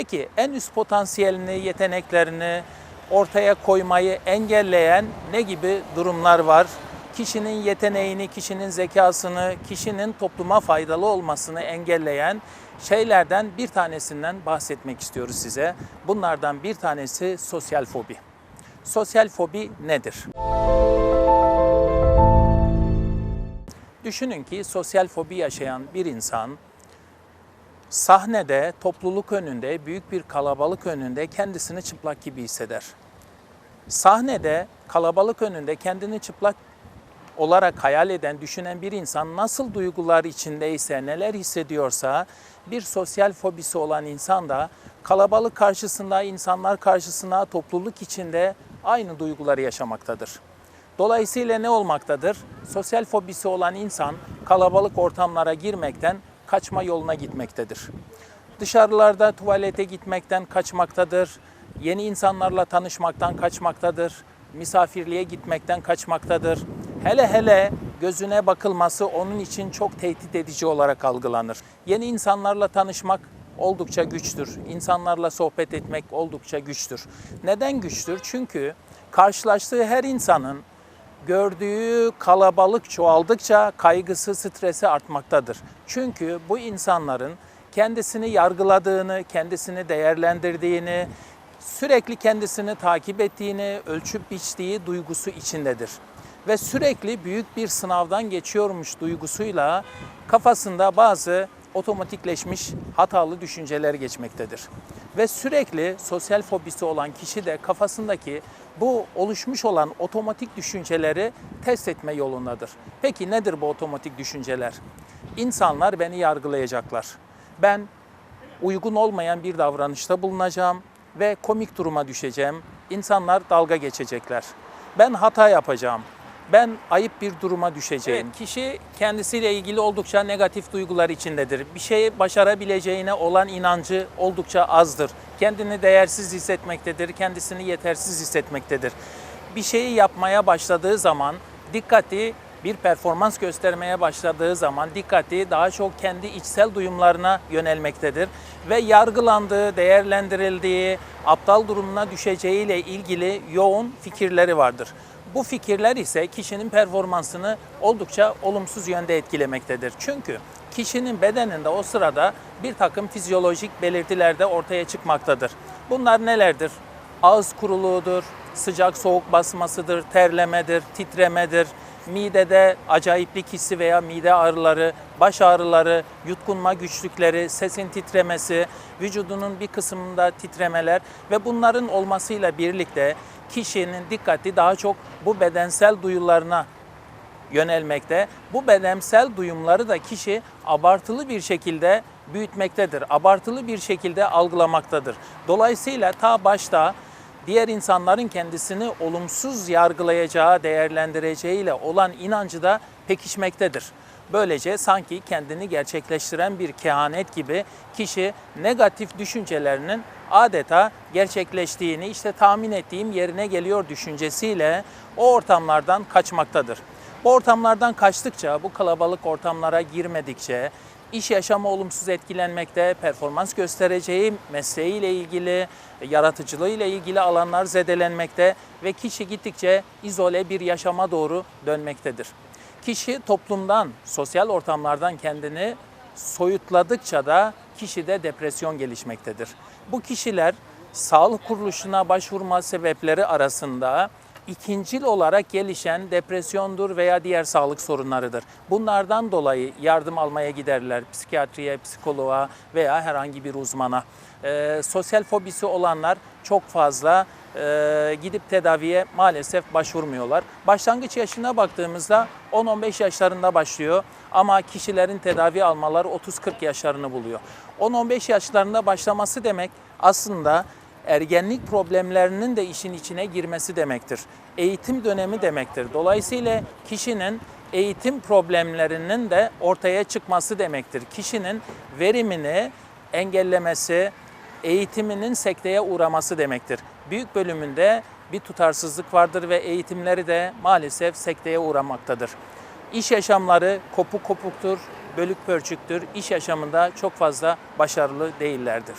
Peki en üst potansiyelini, yeteneklerini ortaya koymayı engelleyen ne gibi durumlar var? Kişinin yeteneğini, kişinin zekasını, kişinin topluma faydalı olmasını engelleyen şeylerden bir tanesinden bahsetmek istiyoruz size. Bunlardan bir tanesi sosyal fobi. Sosyal fobi nedir? Düşünün ki sosyal fobi yaşayan bir insan sahnede, topluluk önünde, büyük bir kalabalık önünde kendisini çıplak gibi hisseder. Sahnede, kalabalık önünde kendini çıplak olarak hayal eden, düşünen bir insan nasıl duygular içindeyse, neler hissediyorsa bir sosyal fobisi olan insan da kalabalık karşısında, insanlar karşısında, topluluk içinde aynı duyguları yaşamaktadır. Dolayısıyla ne olmaktadır? Sosyal fobisi olan insan kalabalık ortamlara girmekten kaçma yoluna gitmektedir. Dışarılarda tuvalete gitmekten kaçmaktadır. Yeni insanlarla tanışmaktan kaçmaktadır. Misafirliğe gitmekten kaçmaktadır. Hele hele gözüne bakılması onun için çok tehdit edici olarak algılanır. Yeni insanlarla tanışmak oldukça güçtür. İnsanlarla sohbet etmek oldukça güçtür. Neden güçtür? Çünkü karşılaştığı her insanın gördüğü kalabalık çoğaldıkça kaygısı, stresi artmaktadır. Çünkü bu insanların kendisini yargıladığını, kendisini değerlendirdiğini, sürekli kendisini takip ettiğini, ölçüp biçtiği duygusu içindedir. Ve sürekli büyük bir sınavdan geçiyormuş duygusuyla kafasında bazı otomatikleşmiş hatalı düşünceler geçmektedir. Ve sürekli sosyal fobisi olan kişi de kafasındaki bu oluşmuş olan otomatik düşünceleri test etme yolundadır. Peki nedir bu otomatik düşünceler? İnsanlar beni yargılayacaklar. Ben uygun olmayan bir davranışta bulunacağım ve komik duruma düşeceğim. İnsanlar dalga geçecekler. Ben hata yapacağım. Ben ayıp bir duruma düşeceğim. Evet, kişi kendisiyle ilgili oldukça negatif duygular içindedir. Bir şeyi başarabileceğine olan inancı oldukça azdır. Kendini değersiz hissetmektedir, kendisini yetersiz hissetmektedir. Bir şeyi yapmaya başladığı zaman dikkati bir performans göstermeye başladığı zaman dikkati daha çok kendi içsel duyumlarına yönelmektedir ve yargılandığı, değerlendirildiği, aptal durumuna düşeceğiyle ilgili yoğun fikirleri vardır. Bu fikirler ise kişinin performansını oldukça olumsuz yönde etkilemektedir. Çünkü kişinin bedeninde o sırada bir takım fizyolojik belirtiler de ortaya çıkmaktadır. Bunlar nelerdir? Ağız kuruluğudur, sıcak soğuk basmasıdır, terlemedir, titremedir, midede acayiplik hissi veya mide ağrıları, baş ağrıları, yutkunma güçlükleri, sesin titremesi, vücudunun bir kısmında titremeler ve bunların olmasıyla birlikte kişinin dikkati daha çok bu bedensel duyularına yönelmekte. Bu bedensel duyumları da kişi abartılı bir şekilde büyütmektedir. Abartılı bir şekilde algılamaktadır. Dolayısıyla ta başta diğer insanların kendisini olumsuz yargılayacağı, değerlendireceğiyle olan inancı da pekişmektedir. Böylece sanki kendini gerçekleştiren bir kehanet gibi kişi negatif düşüncelerinin adeta gerçekleştiğini, işte tahmin ettiğim yerine geliyor düşüncesiyle o ortamlardan kaçmaktadır. Bu ortamlardan kaçtıkça, bu kalabalık ortamlara girmedikçe, iş yaşamı olumsuz etkilenmekte, performans göstereceği mesleğiyle ilgili, yaratıcılığıyla ilgili alanlar zedelenmekte ve kişi gittikçe izole bir yaşama doğru dönmektedir. Kişi toplumdan, sosyal ortamlardan kendini soyutladıkça da kişide depresyon gelişmektedir. Bu kişiler sağlık kuruluşuna başvurma sebepleri arasında ikincil olarak gelişen depresyondur veya diğer sağlık sorunlarıdır. Bunlardan dolayı yardım almaya giderler psikiyatriye, psikoloğa veya herhangi bir uzmana. Ee, sosyal fobisi olanlar çok fazla e, gidip tedaviye maalesef başvurmuyorlar. Başlangıç yaşına baktığımızda 10-15 yaşlarında başlıyor ama kişilerin tedavi almaları 30-40 yaşlarını buluyor. 10-15 yaşlarında başlaması demek aslında ergenlik problemlerinin de işin içine girmesi demektir. Eğitim dönemi demektir. Dolayısıyla kişinin eğitim problemlerinin de ortaya çıkması demektir. Kişinin verimini engellemesi, eğitiminin sekteye uğraması demektir. Büyük bölümünde bir tutarsızlık vardır ve eğitimleri de maalesef sekteye uğramaktadır. İş yaşamları kopuk kopuktur, bölük pörçüktür. İş yaşamında çok fazla başarılı değillerdir.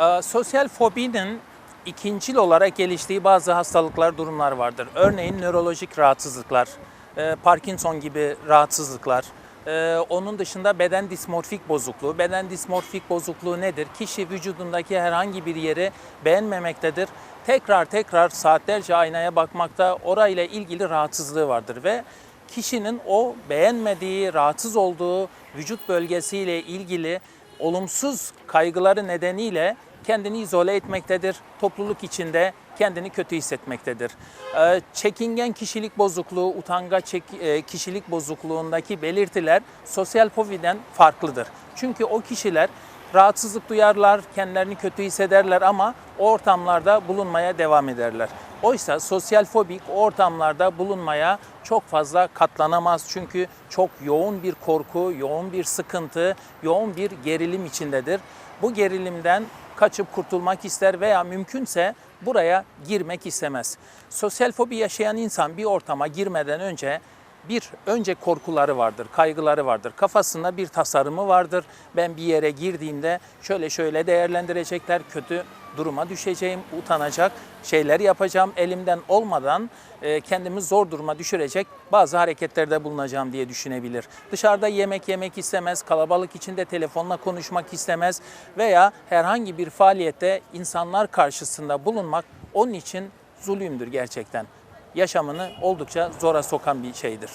Ee, sosyal fobinin ikincil olarak geliştiği bazı hastalıklar, durumlar vardır. Örneğin nörolojik rahatsızlıklar, e, Parkinson gibi rahatsızlıklar. Ee, onun dışında beden dismorfik bozukluğu. Beden dismorfik bozukluğu nedir? Kişi vücudundaki herhangi bir yeri beğenmemektedir. Tekrar tekrar saatlerce aynaya bakmakta orayla ilgili rahatsızlığı vardır ve kişinin o beğenmediği, rahatsız olduğu vücut bölgesiyle ilgili olumsuz kaygıları nedeniyle kendini izole etmektedir. Topluluk içinde kendini kötü hissetmektedir. Ee, Çekingen kişilik bozukluğu, utangaç e, kişilik bozukluğundaki belirtiler sosyal fobiden farklıdır. Çünkü o kişiler rahatsızlık duyarlar, kendilerini kötü hissederler ama o ortamlarda bulunmaya devam ederler. Oysa sosyal fobik ortamlarda bulunmaya çok fazla katlanamaz. Çünkü çok yoğun bir korku, yoğun bir sıkıntı, yoğun bir gerilim içindedir. Bu gerilimden kaçıp kurtulmak ister veya mümkünse buraya girmek istemez. Sosyal fobi yaşayan insan bir ortama girmeden önce bir önce korkuları vardır, kaygıları vardır. Kafasında bir tasarımı vardır. Ben bir yere girdiğimde şöyle şöyle değerlendirecekler, kötü duruma düşeceğim, utanacak şeyler yapacağım. Elimden olmadan e, kendimi zor duruma düşürecek bazı hareketlerde bulunacağım diye düşünebilir. Dışarıda yemek yemek istemez, kalabalık içinde telefonla konuşmak istemez veya herhangi bir faaliyette insanlar karşısında bulunmak onun için zulümdür gerçekten yaşamını oldukça zora sokan bir şeydir.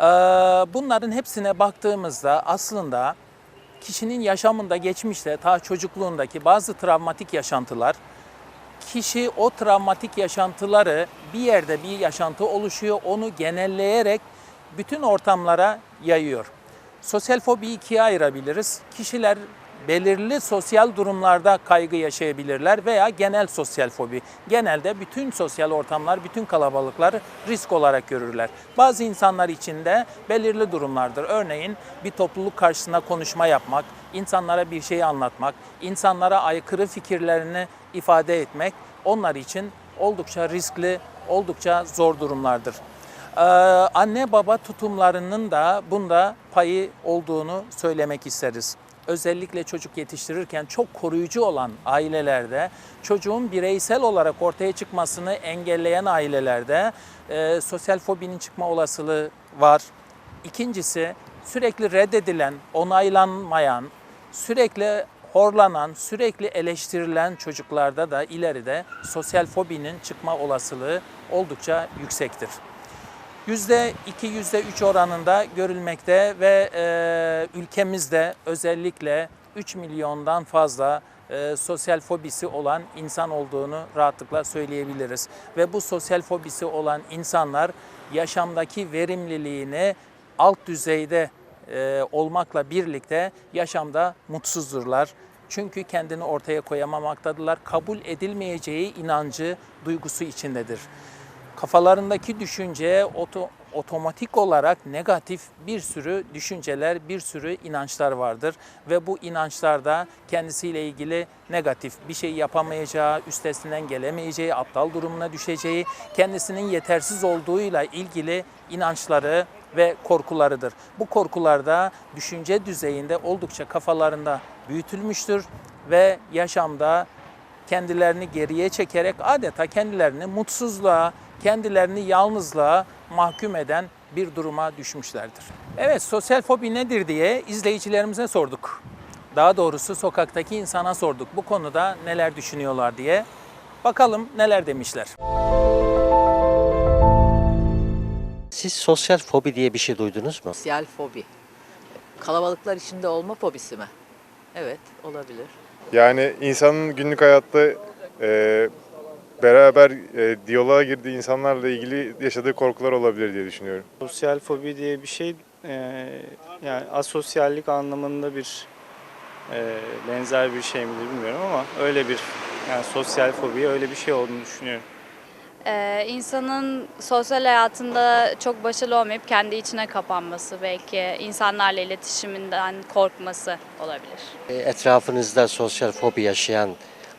Ee, Bunların hepsine baktığımızda aslında kişinin yaşamında geçmişte ta çocukluğundaki bazı travmatik yaşantılar kişi o travmatik yaşantıları bir yerde bir yaşantı oluşuyor onu genelleyerek bütün ortamlara yayıyor. Sosyal fobiyi ikiye ayırabiliriz. Kişiler belirli sosyal durumlarda kaygı yaşayabilirler veya genel sosyal fobi. Genelde bütün sosyal ortamlar, bütün kalabalıkları risk olarak görürler. Bazı insanlar için de belirli durumlardır. Örneğin bir topluluk karşısında konuşma yapmak, insanlara bir şey anlatmak, insanlara aykırı fikirlerini ifade etmek onlar için oldukça riskli, oldukça zor durumlardır. Ee, anne baba tutumlarının da bunda payı olduğunu söylemek isteriz. Özellikle çocuk yetiştirirken çok koruyucu olan ailelerde, çocuğun bireysel olarak ortaya çıkmasını engelleyen ailelerde e, sosyal fobinin çıkma olasılığı var. İkincisi sürekli reddedilen, onaylanmayan, sürekli horlanan, sürekli eleştirilen çocuklarda da ileride sosyal fobinin çıkma olasılığı oldukça yüksektir. %2, %3 oranında görülmekte ve e, ülkemizde özellikle 3 milyondan fazla e, sosyal fobisi olan insan olduğunu rahatlıkla söyleyebiliriz. Ve bu sosyal fobisi olan insanlar yaşamdaki verimliliğini alt düzeyde e, olmakla birlikte yaşamda mutsuzdurlar. Çünkü kendini ortaya koyamamaktadırlar. Kabul edilmeyeceği inancı, duygusu içindedir kafalarındaki düşünce oto, otomatik olarak negatif bir sürü düşünceler, bir sürü inançlar vardır ve bu inançlarda kendisiyle ilgili negatif bir şey yapamayacağı, üstesinden gelemeyeceği, aptal durumuna düşeceği, kendisinin yetersiz olduğuyla ilgili inançları ve korkularıdır. Bu korkular da düşünce düzeyinde oldukça kafalarında büyütülmüştür ve yaşamda kendilerini geriye çekerek adeta kendilerini mutsuzluğa, kendilerini yalnızlığa mahkum eden bir duruma düşmüşlerdir. Evet, sosyal fobi nedir diye izleyicilerimize sorduk. Daha doğrusu sokaktaki insana sorduk bu konuda neler düşünüyorlar diye. Bakalım neler demişler. Siz sosyal fobi diye bir şey duydunuz mu? Sosyal fobi. Kalabalıklar içinde olma fobisi mi? Evet, olabilir. Yani insanın günlük hayatta e, beraber e, diyaloğa girdiği insanlarla ilgili yaşadığı korkular olabilir diye düşünüyorum. Sosyal fobi diye bir şey e, yani asosyallik anlamında bir e, benzer bir şey midir bilmiyorum ama öyle bir yani sosyal fobi öyle bir şey olduğunu düşünüyorum. Ee, insanın sosyal hayatında çok başarılı olmayıp kendi içine kapanması belki insanlarla iletişiminden korkması olabilir. E, Etrafınızda sosyal fobi yaşayan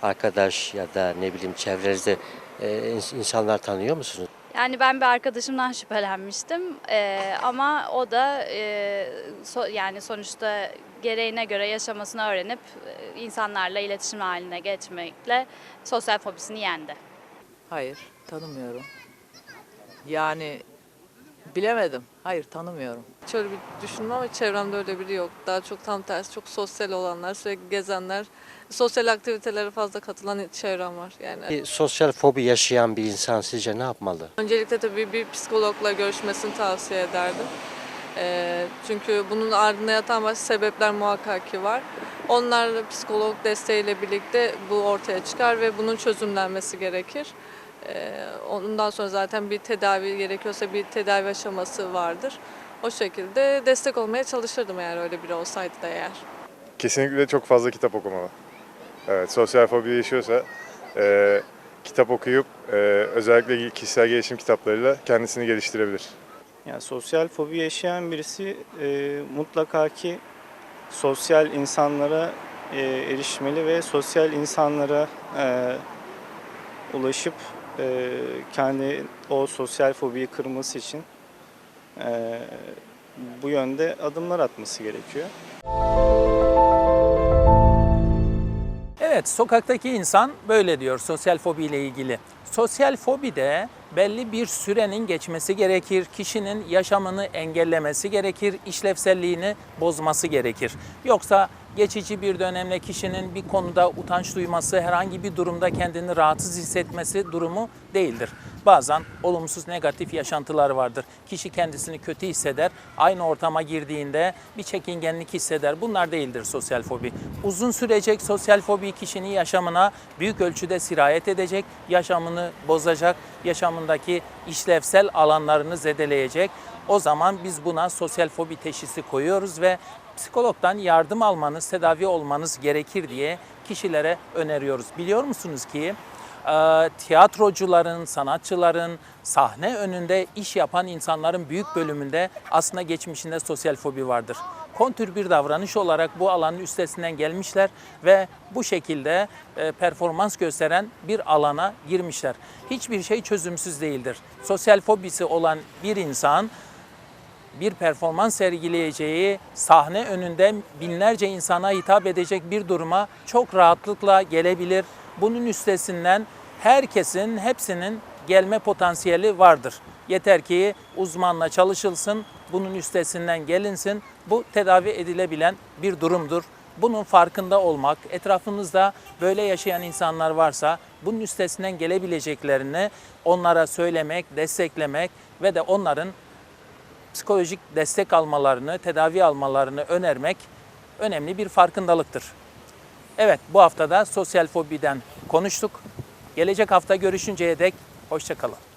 arkadaş ya da ne bileyim çevrenizde e, ins- insanlar tanıyor musunuz? Yani ben bir arkadaşımdan şüphelenmiştim Ee, ama o da e, so- yani sonuçta gereğine göre yaşamasını öğrenip e, insanlarla iletişim haline geçmekle sosyal fobisini yendi. Hayır, tanımıyorum. Yani bilemedim. Hayır, tanımıyorum. Şöyle bir düşündüm ama çevremde öyle biri yok. Daha çok tam tersi çok sosyal olanlar, sürekli gezenler, sosyal aktivitelere fazla katılan çevrem var. Yani Bir sosyal fobi yaşayan bir insan sizce ne yapmalı? öncelikle tabii bir psikologla görüşmesini tavsiye ederdim. Ee, çünkü bunun ardında yatan başka sebepler muhakkak ki var. Onlar psikolog desteğiyle birlikte bu ortaya çıkar ve bunun çözümlenmesi gerekir. Ee, ondan sonra zaten bir tedavi gerekiyorsa bir tedavi aşaması vardır. O şekilde destek olmaya çalışırdım eğer öyle biri olsaydı da eğer. Kesinlikle çok fazla kitap okumalı. Evet, sosyal fobi yaşıyorsa e, kitap okuyup e, özellikle kişisel gelişim kitaplarıyla kendisini geliştirebilir. Yani sosyal fobi yaşayan birisi e, mutlaka ki sosyal insanlara e, erişmeli ve sosyal insanlara e, ulaşıp e, kendi o sosyal fobiyi kırması için e, bu yönde adımlar atması gerekiyor. Evet, sokaktaki insan böyle diyor sosyal fobi ile ilgili. Sosyal fobi de belli bir sürenin geçmesi gerekir. Kişinin yaşamını engellemesi gerekir, işlevselliğini bozması gerekir. Yoksa geçici bir dönemde kişinin bir konuda utanç duyması, herhangi bir durumda kendini rahatsız hissetmesi durumu değildir. Bazen olumsuz negatif yaşantılar vardır. Kişi kendisini kötü hisseder. Aynı ortama girdiğinde bir çekingenlik hisseder. Bunlar değildir sosyal fobi. Uzun sürecek sosyal fobi kişinin yaşamına büyük ölçüde sirayet edecek, yaşamını bozacak, yaşamındaki işlevsel alanlarını zedeleyecek. O zaman biz buna sosyal fobi teşhisi koyuyoruz ve psikologdan yardım almanız, tedavi olmanız gerekir diye kişilere öneriyoruz. Biliyor musunuz ki e, tiyatrocuların, sanatçıların, sahne önünde iş yapan insanların büyük bölümünde aslında geçmişinde sosyal fobi vardır. Kontür bir davranış olarak bu alanın üstesinden gelmişler ve bu şekilde e, performans gösteren bir alana girmişler. Hiçbir şey çözümsüz değildir. Sosyal fobisi olan bir insan bir performans sergileyeceği sahne önünde binlerce insana hitap edecek bir duruma çok rahatlıkla gelebilir. Bunun üstesinden herkesin, hepsinin gelme potansiyeli vardır. Yeter ki uzmanla çalışılsın, bunun üstesinden gelinsin. Bu tedavi edilebilen bir durumdur. Bunun farkında olmak, etrafınızda böyle yaşayan insanlar varsa bunun üstesinden gelebileceklerini onlara söylemek, desteklemek ve de onların psikolojik destek almalarını, tedavi almalarını önermek önemli bir farkındalıktır. Evet, bu haftada sosyal fobiden konuştuk. Gelecek hafta görüşünceye dek hoşçakalın.